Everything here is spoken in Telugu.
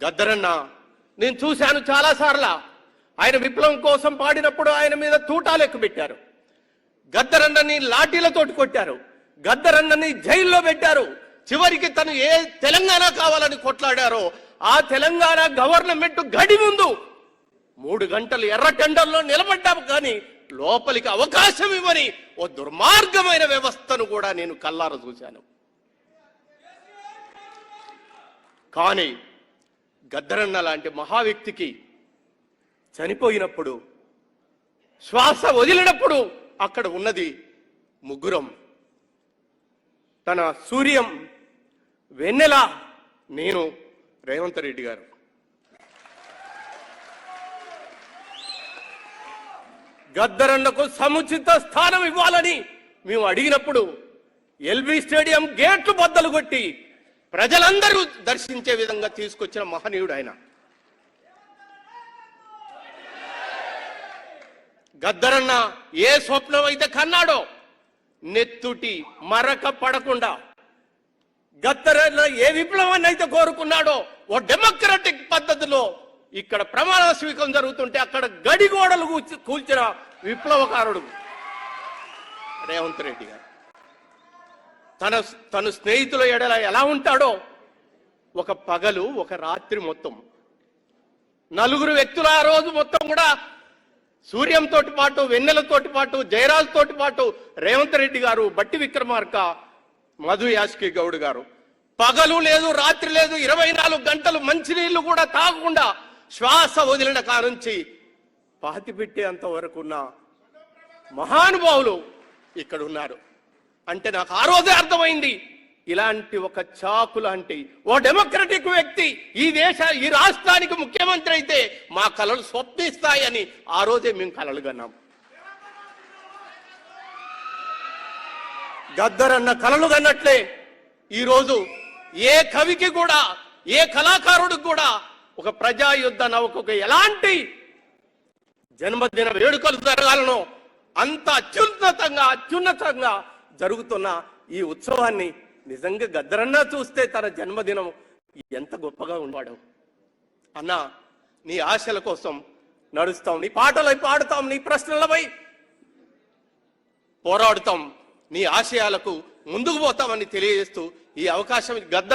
గద్దరన్న నేను చూశాను చాలాసార్లు ఆయన విప్లవం కోసం పాడినప్పుడు ఆయన మీద తూటాలు ఎక్కుపెట్టారు. గద్దరన్నని లాఠీలతోటి కొట్టారు. గద్దరన్నని జైల్లో పెట్టారు. చివరికి తను ఏ తెలంగాణ కావాలని కొట్లాడారో ఆ తెలంగాణ గవర్నమెంట్ గడి ముందు మూడు గంటలు ఎర్ర టెండర్లో నిలబడ్డాము కానీ లోపలికి అవకాశం ఇవ్వని ఓ దుర్మార్గమైన వ్యవస్థను కూడా నేను కల్లార చూశాను. కానీ గద్దరన్న లాంటి మహా వ్యక్తికి చనిపోయినప్పుడు శ్వాస వదిలినప్పుడు అక్కడ ఉన్నది ముగ్గురం. తన సూర్యం వెన్నెల నేను రేవంత్ రెడ్డి గారు. గద్దరన్నకు సముచిత స్థానం ఇవ్వాలని మేము అడిగినప్పుడు ఎల్బీ స్టేడియం గేట్లు బద్దలు కొట్టి ప్రజలందరూ దర్శించే విధంగా తీసుకొచ్చిన మహనీయుడు ఆయన. గద్దరన్న ఏ స్వప్నం అయితే కన్నాడో నెత్తుటి మరక పడకుండా గద్దరన్న ఏ విప్లవాన్ని అయితే కోరుకున్నాడో ఓ డెమోక్రటిక్ పద్ధతిలో ఇక్కడ ప్రమాణ స్వీకారం జరుగుతుంటే అక్కడ గడిగోడలు కూల్చిన విప్లవకారుడు రేవంత్ రెడ్డి గారు. తన తన స్నేహితుల ఎడల ఎలా ఉంటాడో ఒక పగలు ఒక రాత్రి మొత్తం. నలుగురు వ్యక్తులు ఆ రోజు మొత్తం కూడా సూర్యంతో పాటు వెన్నెలతోటి పాటు జయరాజుతోటి పాటు రేవంత్ రెడ్డి గారు బట్టి విక్రమార్క మధు యాస్కి గౌడ్ గారు. పగలు లేదు రాత్రి లేదు ఇరవై నాలుగు గంటలు మంచినీళ్ళు కూడా తాగకుండా శ్వాస వదిలిన కానుంచి పాతి పెట్టేంత మహానుభావులు ఇక్కడ ఉన్నారు అంటే నాకు ఆ రోజే అర్థమైంది. ఇలాంటి ఒక చాకు లాంటి ఓ డెమోక్రటిక్ వ్యక్తి ఈ దేశ ఈ రాష్ట్రానికి ముఖ్యమంత్రి అయితే మా కళలు స్వప్నిస్తాయని ఆ రోజే మేము కలలు కన్నాం. గద్దరన్న కలలు కన్నట్లే. ఈరోజు ఏ కవికి కూడా ఏ కళాకారుడికి కూడా ఒక ప్రజాయుద్ధ నౌకకు ఎలాంటి జన్మదిన వేడుకలు జరగాలనో అంత అత్యున్నతంగా అత్యున్నతంగా జరుగుతున్న ఈ ఉత్సవాన్ని నిజంగా గద్దరన్నా చూస్తే తన జన్మదినం ఎంత గొప్పగా ఉండవాడు. అన్నా నీ ఆశల కోసం నడుస్తాం నీ పాటలై పాడుతాం నీ ప్రశ్నలపై పోరాడుతాం నీ ఆశయాలకు ముందుకు పోతామని తెలియజేస్తూ ఈ అవకాశం గద్ద